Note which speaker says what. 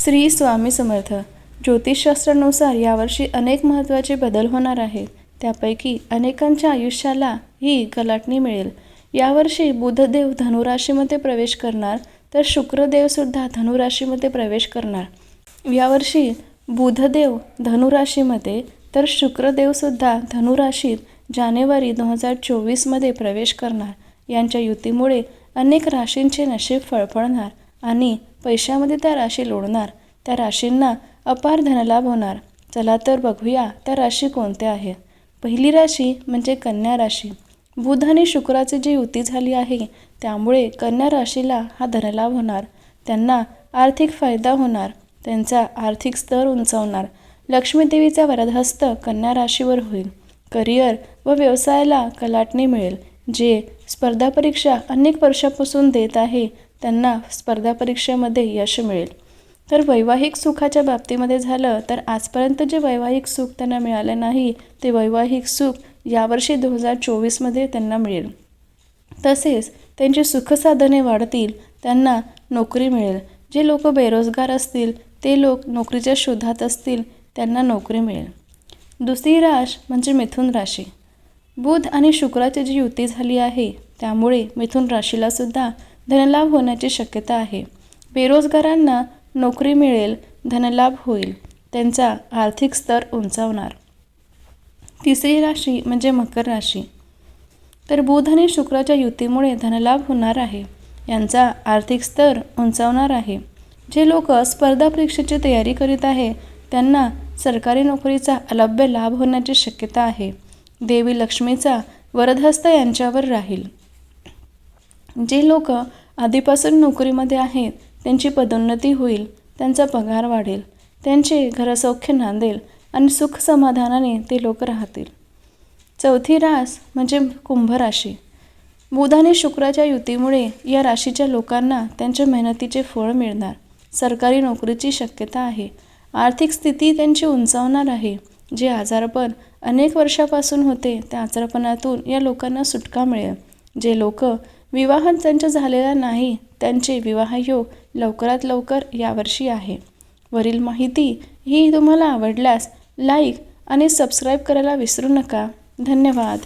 Speaker 1: श्री स्वामी समर्थ ज्योतिषशास्त्रानुसार यावर्षी अनेक महत्त्वाचे बदल होणार आहेत. त्यापैकी अनेकांच्या आयुष्याला ही कलाटणी मिळेल. यावर्षी बुधदेव धनुराशीमध्ये प्रवेश करणार तर शुक्रदेवसुद्धा धनुराशीमध्ये प्रवेश करणार. यावर्षी बुधदेव धनुराशीमध्ये तर शुक्रदेवसुद्धा धनुराशीत जानेवारी दोन हजार चोवीसमध्ये प्रवेश करणार. यांच्या युतीमुळे अनेक राशींचे नशीब फळफळणार आणि पैशामध्ये त्या राशी लोडणार. त्या राशींना अपार धनलाभ होणार. चला तर बघूया त्या राशी कोणत्या आहेत पहिली राशी म्हणजे कन्या राशी. बुध आणि शुक्राची जी युती झाली आहे त्यामुळे कन्या राशीला हा धनलाभ होणार. त्यांना आर्थिक फायदा होणार. त्यांचा आर्थिक स्तर उंचावणार. लक्ष्मीदेवीचा वरदहस्त कन्या राशीवर होईल. करिअर व व्यवसायाला कलाटणी मिळेल जे स्पर्धा परीक्षा अनेक वर्षापासून देत आहे त्यांना स्पर्धा परीक्षेमध्ये यश मिळेल. तर वैवाहिक सुखाच्या बाबतीमध्ये झालं तर आजपर्यंत जे वैवाहिक सुख त्यांना मिळालं नाही ते वैवाहिक सुख यावर्षी दोन हजार चोवीसमध्ये त्यांना मिळेल. तसेच त्यांची सुखसाधने वाढतील त्यांना नोकरी मिळेल. जे लोक बेरोजगार असतील ते लोक नोकरीच्या शोधात असतील त्यांना नोकरी मिळेल. दुसरी राश म्हणजे मिथुन राशी. बुध आणि शुक्राची जी युती झाली आहे त्यामुळे मिथुन राशीलासुद्धा धनलाभ होण्याची शक्यता आहे. बेरोजगारांना नोकरी मिळेल धनलाभ होईल. त्यांचा आर्थिक स्तर उंचावणार. तिसरी राशी म्हणजे मकर राशी. तर बुध आणि शुक्राच्या युतीमुळे धनलाभ होणार आहे. यांचा आर्थिक स्तर उंचावणार आहे. जे लोक स्पर्धा परीक्षेची तयारी करीत आहे त्यांना सरकारी नोकरीचा अलभ्य लाभ होण्याची शक्यता आहे. देवी लक्ष्मीचा वरदहस्त यांच्यावर राहील. जे लोक आधीपासून नोकरीमध्ये आहेत त्यांची पदोन्नती होईल त्यांचा पगार वाढेल त्यांचे घरसौख्य नांदेल आणि सुख समाधानाने ते लोक राहतील. चौथी रास म्हणजे कुंभ राशी. बुध आणि शुक्राच्या युतीमुळे या राशीच्या लोकांना त्यांच्या मेहनतीचे फळ मिळणार. सरकारी नोकरीची शक्यता आहे. आर्थिक स्थिती त्यांची उंचावणार आहे. जे आजारपण अनेक वर्षापासून होते त्या आजारपणातून या लोकांना सुटका मिळेल. जे लोक विवाह त्यांचा झालेला नाही त्यांचे विवाहयोग लवकरात लवकर यावर्षी आहे. वरील माहिती ही तुम्हाला आवडल्यास लाईक आणि सबस्क्राईब करायला विसरू नका. धन्यवाद.